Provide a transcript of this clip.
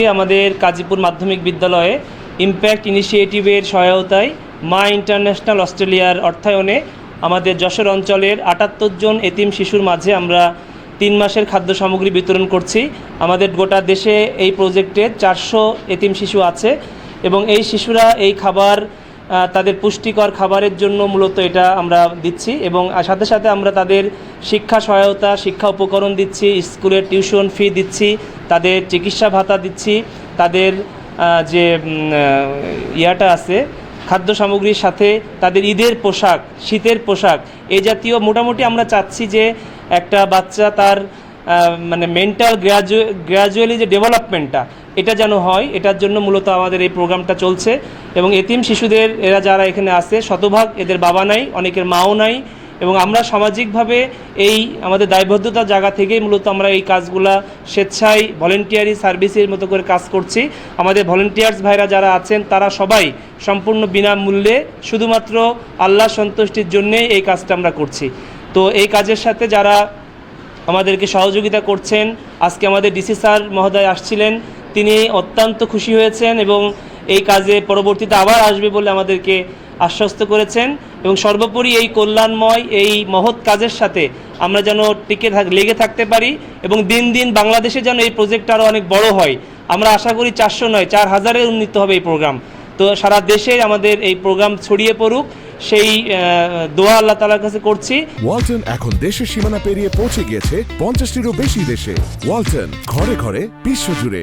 আজকে আমাদের কাজীপুর মাধ্যমিক বিদ্যালয়ে ইম্প্যাক্ট ইনিশিয়েটিভের সহায়তায় মা ইন্টারন্যাশনাল অস্ট্রেলিয়ার অর্থায়নে আমাদের যশোর অঞ্চলের আটাত্তর জন এতিম শিশুর মাঝে আমরা তিন মাসের খাদ্য সামগ্রী বিতরণ করছি। আমাদের গোটা দেশে এই প্রজেক্টে চারশো এতিম শিশু আছে এবং এই শিশুরা এই খাবার তাদের পুষ্টিকর খাবারের জন্য মূলত এটা আমরা দিচ্ছি এবং সাথে সাথে আমরা তাদের শিক্ষা সহায়তা, শিক্ষা উপকরণ দিচ্ছি, স্কুলের টিউশন ফি দিচ্ছি, তাদের চিকিৎসা ভাতা দিচ্ছি, তাদের যে ইয়াটা আছে, খাদ্য সামগ্রীর সাথে তাদের ঈদের পোশাক, শীতের পোশাক এই জাতীয় মোটামুটি আমরা চাচ্ছি যে একটা বাচ্চা তার মানে মেন্টাল গ্র্যাজুয়ে গ্র্যাজুয়ালি যে ডেভেলপমেন্টটা এটা যেন হয়, এটার জন্য মূলত আমাদের এই প্রোগ্রামটা চলছে। এবং এতিম শিশুদের, এরা যারা এখানে আছে, শতভাগ এদের বাবা নাই, অনেকের মাও নাই। এবং আমরা সামাজিকভাবে এই আমাদের দায়বদ্ধতার জায়গা থেকেই মূলত আমরা এই কাজগুলা স্বেচ্ছায় ভলেন্টিয়ারি সার্ভিসের মতো করে কাজ করছি। আমাদের ভলেন্টিয়ার্স ভাইরা যারা আছেন, তারা সবাই সম্পূর্ণ বিনামূল্যে শুধুমাত্র আল্লাহ সন্তুষ্টির জন্যেই এই কাজটা আমরা করছি। তো এই কাজের সাথে যারা আমাদেরকে সহযোগিতা করছেন। আজকে আমাদের ডিসি স্যার মহোদয় আসছিলেন। তিনি অত্যন্ত খুশি হয়েছেন এবং এই কাজে পরবর্তীতে আবার আসবে বলে আমাদেরকে আশ্বস্ত করেছেন। এবং সর্বোপরি এই কল্যাণময়, এই মহৎ কাজের সাথে আমরা যেন টিকে থাক, লেগে থাকতে পারি এবং দিন দিন বাংলাদেশে যেন এই প্রজেক্ট আরও অনেক বড় হয়। আমরা আশা করি চারশো নয়, চার হাজারে উন্নীত হবে এই প্রোগ্রাম তো সারা দেশে আমাদের এই প্রোগ্রাম ছড়িয়ে পড়ুক। সেই দোয়া আল্লাহ তালার কাছে করছি। ওয়ালটন এখন দেশের সীমানা পেরিয়ে পৌঁছে গিয়েছে পঞ্চাশটিরও বেশি দেশে। ওয়ালটন, ঘরে ঘরে বিশ্বজুড়ে